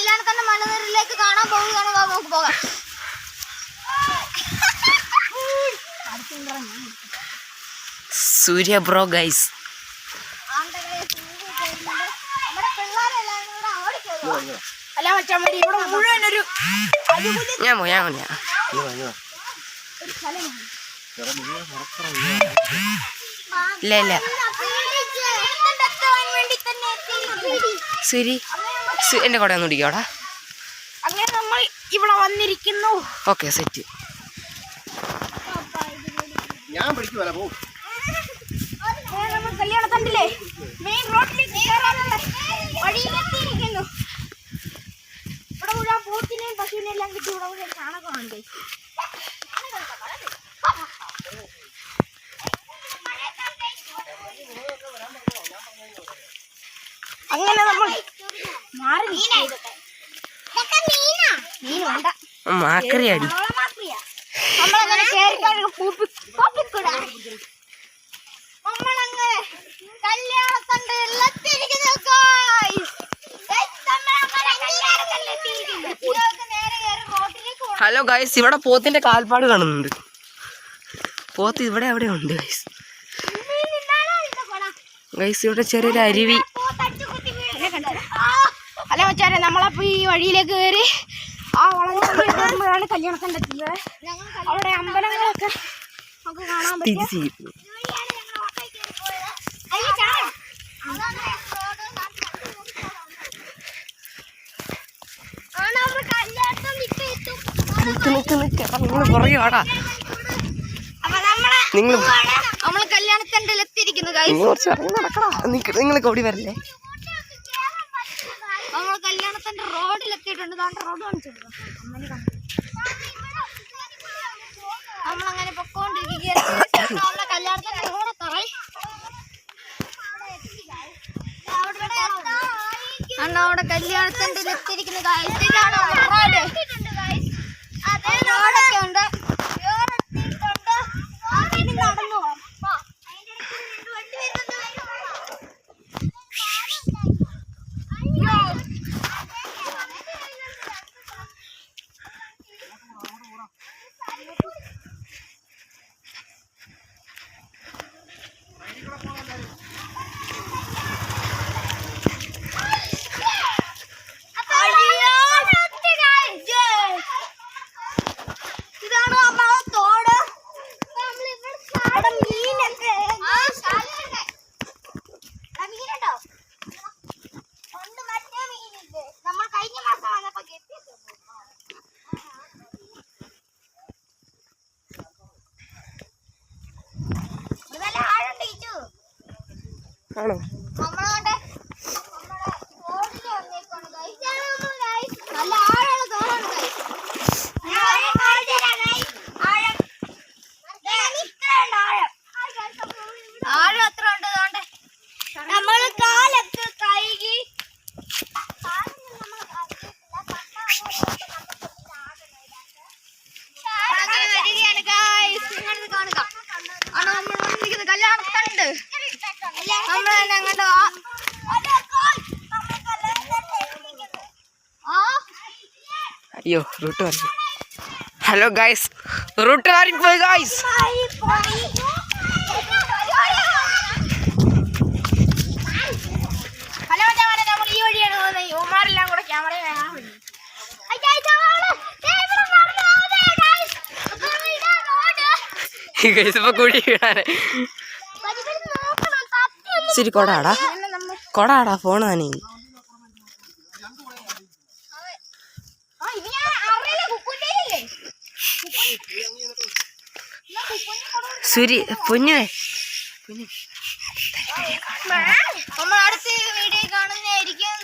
കല്യാണത്തിന്റെ മലനിരയിലേക്ക് കാണാൻ പോവുകയാണ് വാ നമുക്ക് പോകാം. സൂര്യ ബ്രോ ഗൈസ് ഞാൻ പോ ഞാൻ പോയാ ഇല്ല ഇല്ല. സൂരി. എന്റെ കൂടെ ഒന്ന് ഇടിക്കോടാ അങ്ങനെ നമ്മൾ ഇവിടെ വന്നിരിക്കുന്നു. Okay set. ഞാൻ കല്യാണത്തണ്ടില്ലേ മെയിൻ റോഡിലേക്ക് കയറാനുള്ള വഴിയിലെത്തിയിരിക്കുന്നു. ഇവിടെ മുഴുവൻ പോത്തിനെയും പശുവിനെയും എല്ലാം കിട്ടി. ഇവിടെ മുഴുവൻ കാണുന്നുണ്ട് അങ്ങനെ നമ്മൾ മാറി. മീൻ വേണ്ട. അടി. നമ്മളങ്ങനെ പൂപ്പിക്കൂടാ. ഹലോ ഗൈസ് ഇവിടെ പോത്തിന്റെ കാൽപ്പാട് കാണുന്നുണ്ട്. പോത്ത് ഇവിടെ അവിടെ ഉണ്ട് ഗൈസ്. ഗൈസ് ഇവിടെ ചെറിയൊരു അരുവി. അല്ല മച്ചാരെ നമ്മളപ്പോ ഈ വഴിയിലേക്ക് കയറി ആ വളഞ്ഞാണ് കല്യാണത്തിന്റെ എത്തുന്നത് അവിടെ അമ്പലങ്ങളൊക്കെ നമുക്ക് കാണാൻ പറ്റും. നിക്ക് നിക്ക് നിങ്ങൾ പുറകെ വാടാ. നിങ്ങൾ നമ്മൾ എത്തിയിരിക്കുന്നു നിങ്ങൾ കുറച്ച് ഇറങ്ങി നടക്കടാ നിങ്ങൾ ഓടി വരല്ലേ? കല്യാണത്തിന്റെ റോഡിൽ എത്തിയിട്ടുണ്ട് ദാണ്ട റോഡ് കാണിച്ചിട്ടുണ്ട് നമ്മളങ്ങനെ പൊക്കോണ്ടിരിക്കുകയാണ്. നമ്മളെ കല്യാണത്തിന്റെ റോഡ് എത്താറായി. അണ്ണ അവിടെ കല്യാണത്തിന്റെ എത്തിയിരിക്കുന്നത് റോഡ്. റോഡൊക്കെ ഉണ്ട്. ¡Micrófono! હાલો കല്യാണത്തണ്ട് നമ്മൾ തന്നെ അങ്ങോട്ട് അയ്യോ റൂട്ട് പറഞ്ഞു ഹലോ ഗൈസ് റൂട്ട് മാറിപ്പോയി ഗൈസ് ഗൈസ് ഇപ്പൊ കൂടി ഈ വഴിയാണ് പോകുന്നത് യുവമാരെല്ലാം കൂടെ ക്യാമറ കാണാൻ വേണ്ടി ഗൈസ് ഇപ്പൊ കൂടി വീണാനെ ശരി കൊടാടാ. കൊടാടാ ഫോൺ തന്നെ. സുരി പൊന്നുവേ പൊന്നു അടുത്ത വീഡിയോ കാണുന്നതായിരിക്കും.